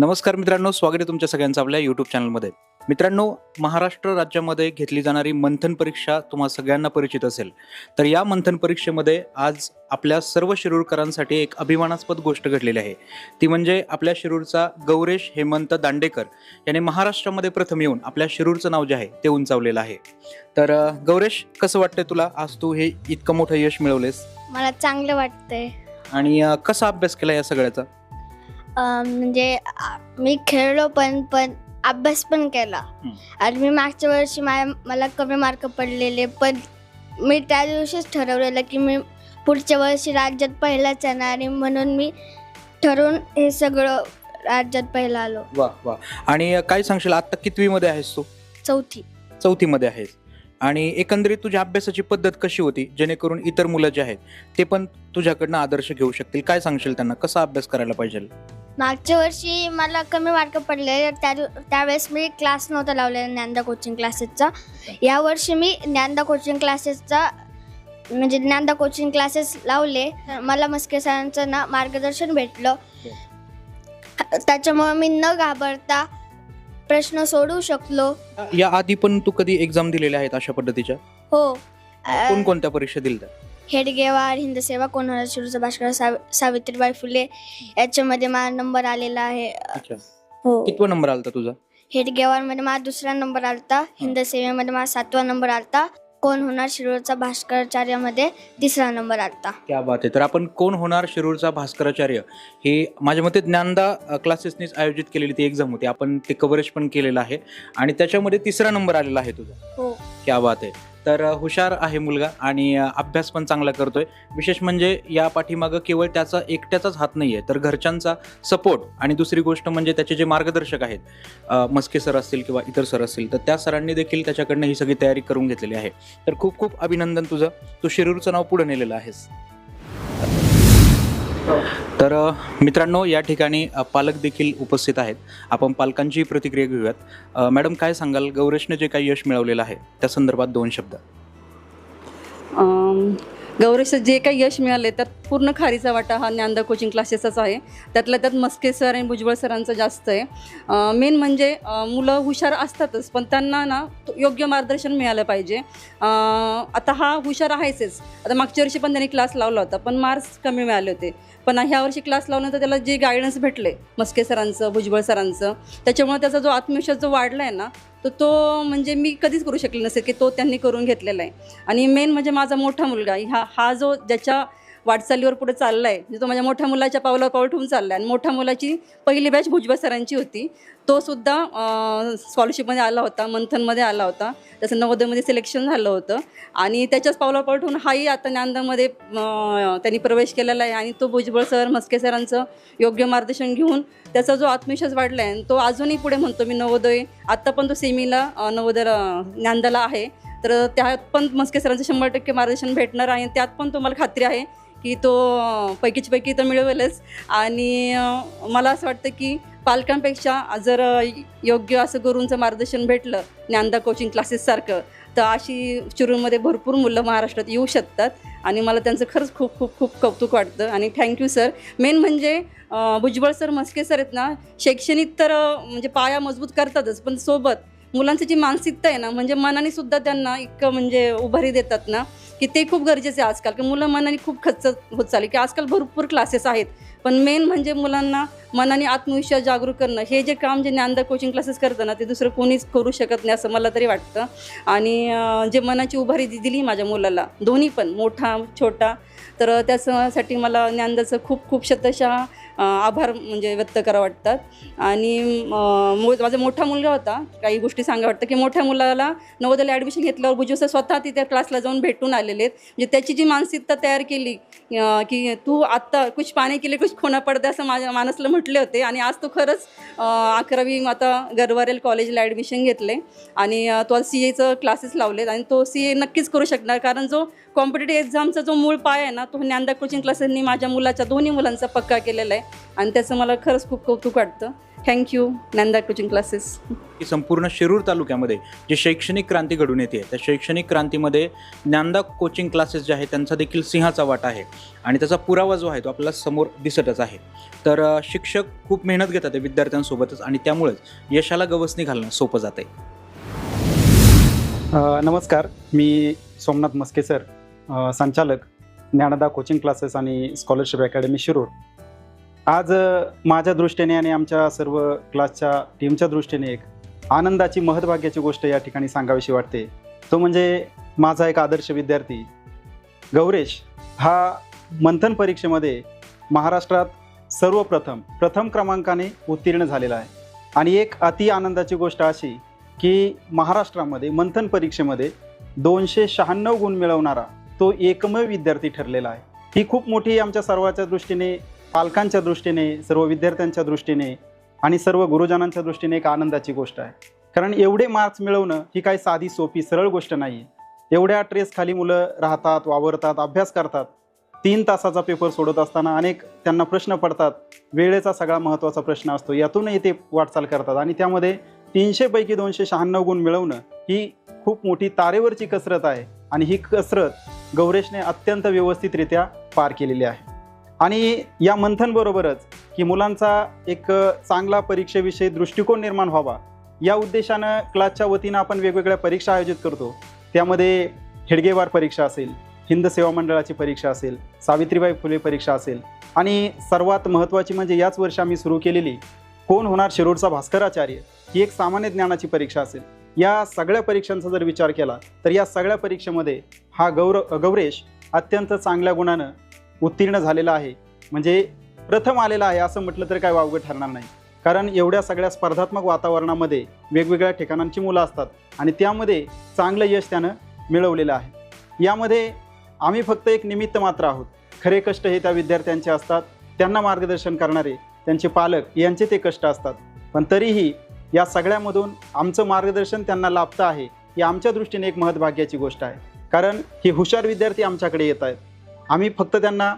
नमस्कार मित्रांनो स्वागत आहे तुमच्या सगळ्यांचं आपल्या यूट्यूब चॅनलमध्ये मित्रांनो महाराष्ट्र राज्यामध्ये घेतली जाणारी मंथन परीक्षा तुम्हा सगळ्यांना परिचित असेल. तर या मंथन परीक्षेमध्ये आज आपल्या सर्व शिरूरकरांसाठी एक अभिमानास्पद गोष्ट घडलेली आहे. ती म्हणजे आपल्या शिरूरचा गौरेश हेमंत दांडेकर याने महाराष्ट्रामध्ये प्रथम येऊन आपल्या शिरूरचं नाव जे आहे ते उंचावलेलं आहे. तर गौरेश कसं वाटतंय तुला? आज तू हे इतकं मोठं यश मिळवलेस. मला चांगलं वाटतंय. आणि कसा अभ्यास केला या सगळ्याचा? म्हणजे मी खेळलो पण पण अभ्यास पण केला. आणि मी मागच्या वर्षी मा मला कमी मार्क पडलेले पण मी त्या दिवशीच ठरवलेलं की मी पुढच्या वर्षी राज्यात पहिलाच येणार आणि म्हणून मी ठरवून हे सगळं राज्यात पहिला आलो. वा वा. आणि काय सांगशील आता कितवीमध्ये आहेस तू? चौथी. चौथीमध्ये आहेस. आणि एकंदरीत तुझ्या अभ्यासाची पद्धत कशी होती जेणेकरून इतर मुलं जे आहेत ते पण तुझ्याकडनं आदर्श घेऊ शकतील? काय सांगशील त्यांना? कसा अभ्यास करायला पाहिजे? मागच्या वर्षी मला कमी मार्क पडले त्या त्यावेळेस मी क्लास नव्हता लावलेला ज्ञानदा कोचिंग क्लासेसचा यावर्षी मी ज्ञानदा कोचिंग क्लासेसचा म्हणजे ज्ञानदा कोचिंग क्लासेस लावले. मला मस्के सरांचं ना मार्गदर्शन भेटलं. त्याच्यामुळे मी न घाबरता प्रश्न सोडवू शकलो. या आधी पण तू कधी एक्झाम दिलेल्या आहेत अशा पद्धतीच्या? हो. कोणकोणत्या परीक्षा दिल्या? हेडगेवार हिंदसेवा कोणाला भास्कर साव सावित्रीबाई फुले याच्यामध्ये माझा नंबर आलेला आहे. अच्छा. हो. कितवा नंबर आलता तुझा? हेडगेवारमध्ये माझा दुसरा नंबर आलता. हिंद सेवेमध्ये माझा सातवा नंबर आलता. कोण होणार शिरोळचा भास्कराचार्यामध्ये तिसरा नंबर आलता. क्या बात आहे. तर आपण कोण होणार शिरूरचा भास्कराचार्य? हे माझ्या मते ज्ञानदा क्लासेसनीच आयोजित केलेली ती एक्झाम होती. आपण ते कव्हरेज पण केलेलं आहे. आणि त्याच्यामध्ये तिसरा नंबर आलेला आहे तुझा. हो. क्या बात आहे. तर हुशार आहे मुलगा आणि अभ्यास पण चांगला करतोय. विशेष म्हणजे या पाठीमागं केवळ त्याचा एकट्याचाच हात नाही आहे तर घरच्यांचा सपोर्ट आणि दुसरी गोष्ट म्हणजे त्याचे जे मार्गदर्शक आहेत मस्के सर असतील किंवा इतर सर असतील तर त्या सरांनी देखील त्याच्याकडनं ही सगळी तयारी करून घेतलेली आहे. तर खूप खूप अभिनंदन तुझं. तू शिरूरचं नाव पुढे नेलेलं आहेस. तर मित्रांनो या ठिकाणी पालक देखील उपस्थित आहेत. आपण पालकांची प्रतिक्रिया घेऊयात. मॅडम काय सांगाल? गौरेशने जे काही यश मिळवलेलं आहे त्या संदर्भात दोन शब्द. अम, गौरीचं जे काही यश मिळाले त्यात पूर्ण खारीचा वाटा हा ज्ञानदा कोचिंग क्लासेसचाच आहे. त्यातल्या त्यात मस्के सर आणि भुजबळ सरांचा जास्त आहे. मेन म्हणजे मुलं हुशार असतातच पण त्यांना ना तो- योग्य मार्गदर्शन मिळालं पाहिजे. आता हा हुशार आहेच आता मागच्या वर्षी पण त्यांनी क्लास लावला होता पण मार्क्स कमी मिळाले होते. पण ह्या वर्षी क्लास लावल्यानंतर त्याला जे गायडन्स भेटले मस्के सरांचं भुजबळ सरांचं त्याच्यामुळे त्याचा जो आत्मविश्वास जो वाढला आहे ना तर तो म्हणजे मी कधीच करू शकले नसेल की तो त्यांनी करून घेतलेला आहे. आणि मेन म्हणजे माझा मोठा मुलगा हा हा जो ज्याच्या वाटचालीवर पुढे चालला आहे म्हणजे तो माझ्या मोठ्या मुलाच्या पावलावर पाऊल ठेवून चालला आहे आणि मोठ्या मुलाची पहिली बॅच भुजबळ सरांची होती. तो सुद्धा स्कॉलरशिपमध्ये आला होता मंथनमध्ये आला होता. त्याचं नवोदयमध्ये सिलेक्शन झालं होतं. आणि त्याच्याच पावलावर पाऊल ठेवून हाही आता ज्ञानदामध्ये त्यांनी प्रवेश केलेला आहे. आणि तो भुजबळ सर मस्के सरांचं योग्य मार्गदर्शन घेऊन त्याचा जो आत्मविश्वास वाढला आहे तो अजूनही पुढे म्हणतो मी नवोदय आत्ता पण तो सेमीला नवोदय ज्ञानदाला आहे. तर त्यात पण मस्के सरांचं शंभर टक्के मार्गदर्शन भेटणार आहे. आणि त्यात पण तुम्हाला खात्री आहे की तो पैकीची पैकी तर मिळवेलच. आणि मला असं वाटतं की पालकांपेक्षा जर योग्य असं गुरूंचं मार्गदर्शन भेटलं ज्ञानदा कोचिंग क्लासेससारखं तर अशी चिरूरमध्ये भरपूर मुलं महाराष्ट्रात येऊ शकतात. आणि मला त्यांचं खरंच खूप खूप खूप कौतुक वाटतं. आणि थँक्यू सर मेन म्हणजे भुजबळ सर मस्के सर आहेत ना शैक्षणिक तर म्हणजे पाया मजबूत करतातच पण सोबत मुलांची जी मानसिकता आहे ना म्हणजे मनाने सुद्धा त्यांना इतकं म्हणजे उभारी देतात ना की ते खूप गरजेचे आहे आजकाल. की मुलं मनाने खूप खच्च होत चालली की आजकाल भरपूर क्लासेस आहेत. पण मेन म्हणजे मुलांना मनाने आत्मविश्वास जागरूक करणं. हे जे काम जे ज्ञानदा कोचिंग क्लासेस करतं ना ते दुसरं कोणीच करू शकत नाही असं मला तरी वाटतं. आणि जे मनाची उभारी दिली माझ्या मुलाला दोन्ही पण मोठा छोटा तर त्यासाठी मला ज्ञानदाचं खूप खूप शतशः आभार म्हणजे व्यक्त करा वाटतात आणि मो माझा मोठा मुलगा होता काही गोष्टी सांगा वाटतं की मोठ्या मुलाला नवोदयाला ॲडमिशन घेतल्यावर बुजू स्वतः तिथे क्लासला जाऊन भेटून आलेले आहेत. म्हणजे त्याची जी मानसिकता तयार केली की तू आत्ता कुछ पाने केले कुछ खोना पडते असं माझ्या मानसला म्हटले होते आणि आज तो खरंच अकरावी आता गरवारेल कॉलेजला ॲडमिशन घेतले आणि तो आज सी एचं क्लासेस लावलेत आणि तो सी ए नक्कीच करू शकणार कारण जो कॉम्पिटेटिव्ह एक्झामचा जो मूळ पाय आहे ना तो ज्ञानदा कोचिंग क्लासेसनी माझ्या मुलाच्या दोन्ही मुलांचा पक्का केलेला आहे आणि त्याचं मला खरंच खूप कौतुक वाटतं. थँक्यू ज्ञानदा कोचिंग क्लासेस की संपूर्ण शिरूर तालुक्यामध्ये जी शैक्षणिक क्रांती घडून येते त्या शैक्षणिक क्रांतीमध्ये ज्ञानदा कोचिंग क्लासेस जे आहेत त्यांचा देखील सिंहाचा वाटा आहे. आणि त्याचा पुरावा जो आहे तो आपल्याला समोर दिसतच आहे. तर शिक्षक खूप मेहनत घेतात आहे विद्यार्थ्यांसोबतच आणि त्यामुळेच यशाला गवसणी घालणं सोपं जाते नमस्कार. मी सोमनाथ मस्के सर संचालक ज्ञानदा कोचिंग क्लासेस आणि स्कॉलरशिप अकॅडमी शिरूर. आज माझ्या दृष्टीने आणि आमच्या सर्व क्लासच्या टीमच्या दृष्टीने एक आनंदाची महत्भाग्याची गोष्ट या ठिकाणी सांगावीशी वाटते. तो म्हणजे माझा एक आदर्श विद्यार्थी गौरेश. हा मंथन परीक्षेमध्ये महाराष्ट्रात सर्वप्रथम प्रथम क्रमांकाने उत्तीर्ण झालेला आहे. आणि एक अति आनंदाची गोष्ट अशी की महाराष्ट्रामध्ये मंथन परीक्षेमध्ये दोनशे शहाण्णव गुण मिळवणारा तो एकमेव विद्यार्थी ठरलेला आहे. ही खूप मोठी आमच्या सर्वाच्या दृष्टीने पालकांच्या दृष्टीने सर्व विद्यार्थ्यांच्या दृष्टीने आणि सर्व गुरुजनांच्या दृष्टीने एक आनंदाची गोष्ट आहे. कारण एवढे मार्क्स मिळवणं ही काही साधी सोपी सरळ गोष्ट नाही आहे एवढ्या ट्रेसखाली मुलं राहतात वावरतात अभ्यास करतात. तीन तासाचा पेपर सोडत असताना अनेक त्यांना प्रश्न पडतात. वेळेचा सगळा महत्त्वाचा प्रश्न असतो. यातूनही ते वाटचाल करतात आणि त्यामध्ये तीनशेपैकी दोनशे शहाण्णव गुण मिळवणं ही खूप मोठी तारेवरची कसरत आहे आणि ही कसरत गौरेशने अत्यंत व्यवस्थितरित्या पार केलेली आहे. आणि या मंथनबरोबरच की मुलांचा एक चांगला परीक्षेविषयी दृष्टिकोन निर्माण व्हावा या उद्देशानं क्लासच्या वतीनं आपण वेगवेगळ्या परीक्षा आयोजित करतो. त्यामध्ये हेडगेवार परीक्षा असेल हिंद सेवा मंडळाची परीक्षा असेल सावित्रीबाई फुले परीक्षा असेल आणि सर्वात महत्त्वाची म्हणजे याच वर्षी आम्ही सुरू केलेली कोण होणार शिरोडचा भास्कराचार्य ही एक सामान्य ज्ञानाची परीक्षा असेल. या सगळ्या परीक्षांचा जर विचार केला तर या सगळ्या परीक्षेमध्ये हा गौर गौरेश अत्यंत चांगल्या गुणानं उत्तीर्ण झालेला आहे. म्हणजे प्रथम आलेला आहे असं म्हटलं तर काय वावगं ठरणार नाही. कारण एवढ्या सगळ्या स्पर्धात्मक वातावरणामध्ये वेगवेगळ्या ठिकाणांची मुलं असतात आणि त्यामध्ये चांगलं यश त्यानं मिळवलेलं आहे. यामध्ये आम्ही फक्त एक निमित्त मात्र आहोत. खरे कष्ट हे त्या विद्यार्थ्यांचे असतात. त्यांना मार्गदर्शन करणारे त्यांचे पालक यांचे ते कष्ट असतात. पण तरीही या सगळ्यामधून आमचं मार्गदर्शन त्यांना लाभतं आहे ही आमच्या दृष्टीने एक महत्भाग्याची गोष्ट आहे. कारण हे हुशार विद्यार्थी आमच्याकडे येत आहेत. आम्ही फक्त त्यांना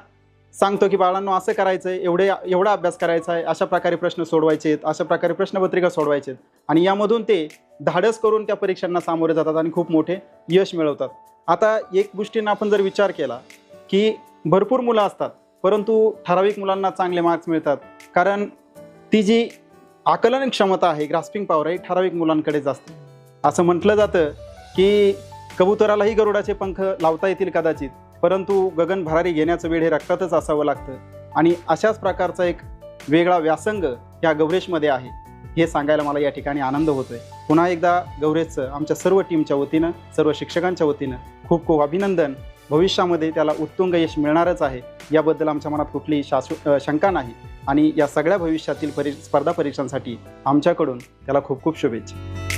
सांगतो की बाळांनो असं करायचं आहे एवढे एवढा अभ्यास करायचा आहे अशा प्रकारे प्रश्न सोडवायचे आहेत अशा प्रकारे प्रश्नपत्रिका सोडवायचे आहेत. आणि यामधून ते धाडस करून त्या परीक्षांना सामोरे जातात आणि खूप मोठे यश मिळवतात. आता एक गोष्टीनं आपण जर विचार केला की भरपूर मुलं असतात परंतु ठराविक मुलांना चांगले मार्क्स मिळतात. कारण ती जी आकलन क्षमता आहे ग्रास्पिंग पॉवर आहे ठराविक मुलांकडेच असते असं म्हटलं जातं की कबुतरालाही गरुडाचे पंख लावता येतील कदाचित परंतु गगन भरारी घेण्याचं वेळ हे रक्तातच असावं लागतं. आणि अशाच प्रकारचा एक वेगळा व्यासंग या गौरेशमध्ये आहे. हे सांगायला मला या ठिकाणी आनंद होतोय. पुन्हा एकदा गौरेशचं आमच्या सर्व टीमच्या वतीनं सर्व शिक्षकांच्या वतीनं खूप खूप अभिनंदन. भविष्यामध्ये त्याला उत्तुंग यश मिळणारच आहे. याबद्दल आमच्या मनात कुठलीही शाश्व शंका नाही. आणि या सगळ्या भविष्यातील परी स्पर्धा परीक्षांसाठी आमच्याकडून त्याला खूप खूप शुभेच्छा.